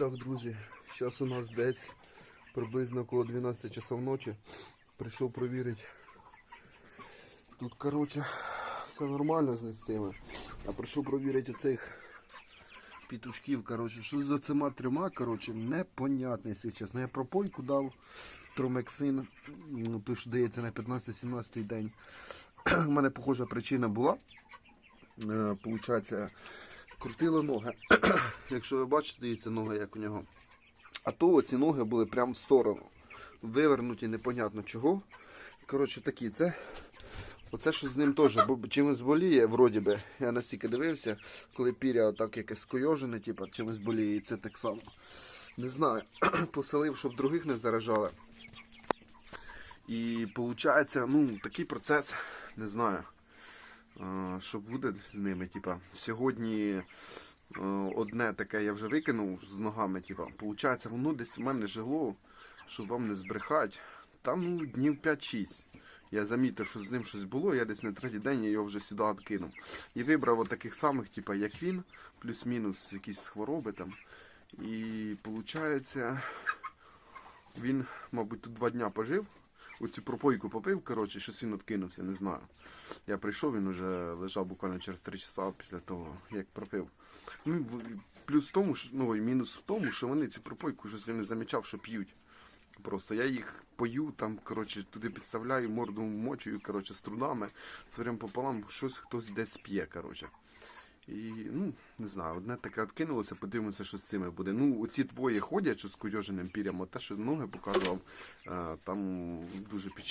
Так, друзі, зараз у нас десь приблизно около 12 часов ночі. Прийшов провірити. Тут, коротше, все нормально з цими. А прийшов провірити оцих пітушків. Коротше, що за цими трьома, коротше, непонятно, якщо чесно. Я пропойку дав тромексин, ну, той, що дається на 15-17 день. У мене похожа причина була. Е, Получається, крутили ноги. Якщо ви бачите, дивіться ноги, як у нього. А то ці ноги були прямо в сторону. Вивернуті непонятно чого. Коротше, такі, це. Оце що з ним теж, бо чимось боліє, вроді би. Я настільки дивився, коли піря отак якесь скойожене, типу, чимось боліє, і це так само. Не знаю. Поселив, щоб других не заражали. І виходить, ну, такий процес, не знаю, що буде з ними. Типа, сьогодні е, одне таке я вже викинув з ногами. Типа, виходить, воно десь у мене жило, щоб вам не збрехати. Там ну, днів 5-6. Я замітив, що з ним щось було, я десь на третій день його вже сюди відкинув. І вибрав от самих, типа, як він, плюс-мінус якісь хвороби там. І виходить, він, мабуть, тут два дня пожив. Оцю пропойку попив, коротше, щось він відкинувся, не знаю. Я прийшов, він вже лежав буквально через три часа після того, як пропив. Ну, плюс в тому, що, ну, і мінус в тому, що вони цю пропойку щось я не замічав, що п'ють. Просто я їх пою, там, коротше, туди підставляю, морду мочую, коротше, струнами, сорям пополам, щось хтось десь п'є, коротше. І, ну, не знаю, одне таке відкинулося, подивимося, що з цими буде. Ну, оці двоє ходять, що з куйоженим пір'ям, те, що ноги показував, е, там дуже печально.